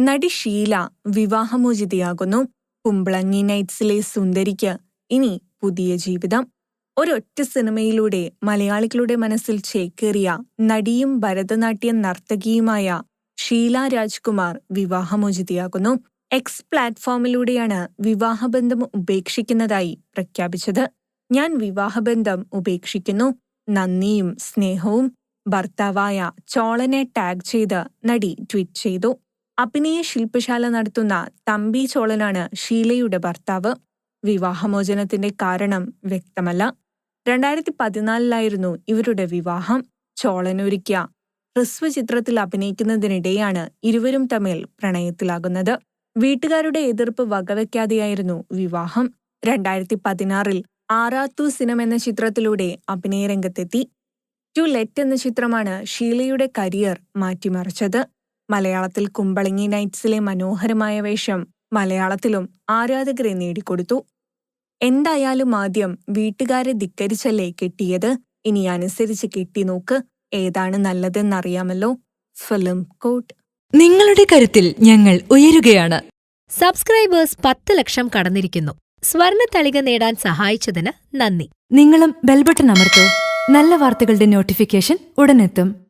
നടി ഷീല വിവാഹമോചിതയാകുന്നു. കുമ്പളങ്ങി നൈറ്റ്സിലെ സുന്ദരിക്ക് ഇനി പുതിയ ജീവിതം. ഒരൊറ്റ സിനിമയിലൂടെ മലയാളികളുടെ മനസ്സിൽ ചേക്കേറിയ നടിയും ഭരതനാട്യ നർത്തകിയുമായ ഷീല രാജ്കുമാർ വിവാഹമോചിതയാകുന്നു. എക്സ് പ്ലാറ്റ്ഫോമിലൂടെയാണ് വിവാഹബന്ധം ഉപേക്ഷിക്കുന്നതായി പ്രഖ്യാപിച്ചത്. ഞാൻ വിവാഹബന്ധം ഉപേക്ഷിക്കുന്നു. നന്ദിയും സ്നേഹവും. ഭർത്താവായ ചോളനെ ടാഗ് ചെയ്ത് നടി ട്വീറ്റ് ചെയ്തു. അഭിനയ ശില്പശാല നടത്തുന്ന തമ്പി ചോളനാണ് ഷീലയുടെ ഭർത്താവ്. വിവാഹമോചനത്തിന്റെ കാരണം വ്യക്തമല്ല. രണ്ടായിരത്തി പതിനാലിലായിരുന്നു ഇവരുടെ വിവാഹം. ചോളനൊരുക്കിയ ഹ്രസ്വ ചിത്രത്തിൽ അഭിനയിക്കുന്നതിനിടെയാണ് ഇരുവരും തമ്മിൽ പ്രണയത്തിലാകുന്നത്. വീട്ടുകാരുടെ എതിർപ്പ് വകവയ്ക്കാതെയായിരുന്നു വിവാഹം. രണ്ടായിരത്തി പതിനാറിൽ ആറാത്തു സിനം എന്ന ചിത്രത്തിലൂടെ അഭിനയരംഗത്തെത്തി. ടു ലെറ്റ് എന്ന ചിത്രമാണ് ഷീലയുടെ കരിയർ മാറ്റിമറിച്ചത്. മലയാളത്തിൽ കുമ്പളങ്ങി നൈറ്റ്സിലെ മനോഹരമായ വേഷം മലയാളത്തിലും ആരാധകരെ നേടിക്കൊടുത്തു. എന്തായാലും ആദ്യം വീട്ടുകാരെ ധിക്കരിച്ചല്ലേ കെട്ടിയത്? ഇനി അനുസരിച്ച് കെട്ടി നോക്ക്. ഏതാണ് നല്ലതെന്നറിയാമല്ലോ. Film coat. നിങ്ങളുടെ കരുത്തിൽ ഞങ്ങൾ ഉയരുകയാണ്. സബ്സ്ക്രൈബേഴ്സ് പത്ത് ലക്ഷം കടന്നിരിക്കുന്നു. സ്വർണ തളിക നേടാൻ സഹായിച്ചതിന് നന്ദി. നിങ്ങളും ബെൽബട്ടൺ അമർത്തോ. നല്ല വാർത്തകളുടെ നോട്ടിഫിക്കേഷൻ ഉടനെത്തും.